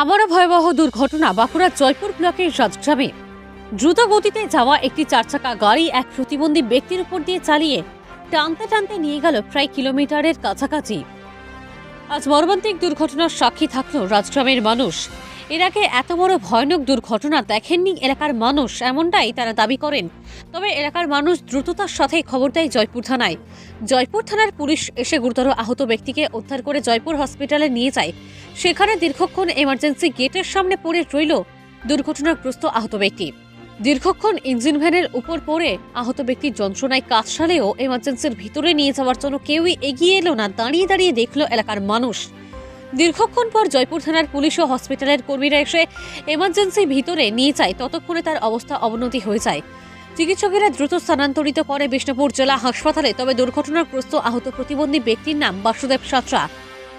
আবারও ভয়াবহ দুর্ঘটনা বাঁকুড়ার জয়পুর ব্লকের রাজগ্রামে। দ্রুত গতিতে যাওয়া একটি চারচাকা গাড়ি এক প্রতিবন্ধী ব্যক্তির উপর দিয়ে চালিয়ে টানতে টানতে নিয়ে গেল প্রায় কিলোমিটারের কাছাকাছি। আজ মর্মান্তিক দুর্ঘটনার সাক্ষী থাকল রাজগ্রামের মানুষ। এর আগে এত বড় ভয়ানক দুর্ঘটনা দেখেননি এলাকার মানুষ, এমনটাই তারা দাবি করেন। তবে এলাকার মানুষ দ্রুততার সাথে খবর দেয় জয়পুর থানায়। জয়পুর থানার পুলিশ এসে গুরুতর আহত ব্যক্তিকে উদ্ধার করে জয়পুর হসপিটালে নিয়ে যায়। সেখানে দীর্ঘক্ষণ এমার্জেন্সি গেটের সামনে পড়ে রইল দুর্ঘটনাগ্রস্ত আহত ব্যক্তি। দীর্ঘক্ষণ ইঞ্জিন ভ্যানের উপর পড়ে আহত ব্যক্তির যন্ত্রণায় কাজ সালেও এমার্জেন্সির ভিতরে নিয়ে যাওয়ার জন্য কেউই এগিয়ে এলো না, দাঁড়িয়ে দাঁড়িয়ে দেখল এলাকার মানুষ। দীর্ঘক্ষণ পর জয়পুর থানার পুলিশ ও হসপিটালের কর্মীরা এসে এমার্জেন্সি ভিতরে নিয়ে যায়, ততক্ষণে তার অবস্থা অবনতি হয়ে যায়। চিকিৎসকেরা দ্রুত স্থানান্তরিত করে বিষ্ণুপুর জেলা হাসপাতালে, তবে দুর্ঘটনাগ্রস্ত আহত প্রতিবন্ধী ব্যক্তির নাম বাসুদেব সাঁতরা।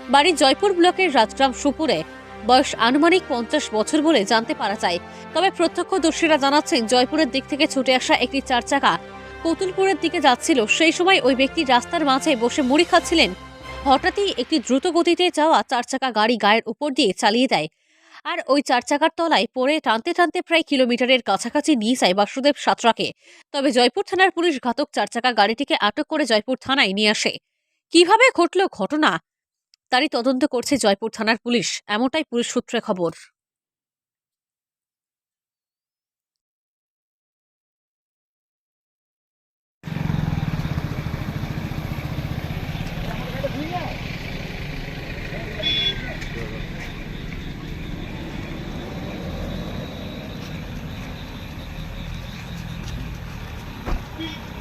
বাড়ি জয়পুর ব্লকের রাজগ্রাম সুপুরে। বয়স আনুমানিক পঞ্চাশ বছর বলে জানতে পারা যায়। তবে প্রত্যক্ষদর্শীরা জানাচ্ছেন, জয়পুরের দিক থেকে ছুটে আসা একটি চার চাকা কতুলপুরের দিকে যাচ্ছিল। সেই সময় ওই ব্যক্তি রাস্তার মাঝে বসে মুড়ি খাচ্ছিলেন। হঠাৎই একটি দ্রুত গতিতে যাওয়া চার চাকা গাড়ি গায়ের উপর দিয়ে চালিয়ে দেয়। আর ওই চার চাকার তলায় পড়ে টানতে টানতে প্রায় কিলোমিটারের কাছাকাছি নিয়ে যায় বাসুদেব সাঁতরাকে। তবে জয়পুর থানার পুলিশ ঘাতক চার চাকা গাড়িটিকে আটক করে জয়পুর থানায় নিয়ে আসে। কীভাবে ঘটল ঘটনা? তারই তদন্ত করছে জয়পুর থানার পুলিশ এমনটাই পুলিশ সূত্রে খবর Beep.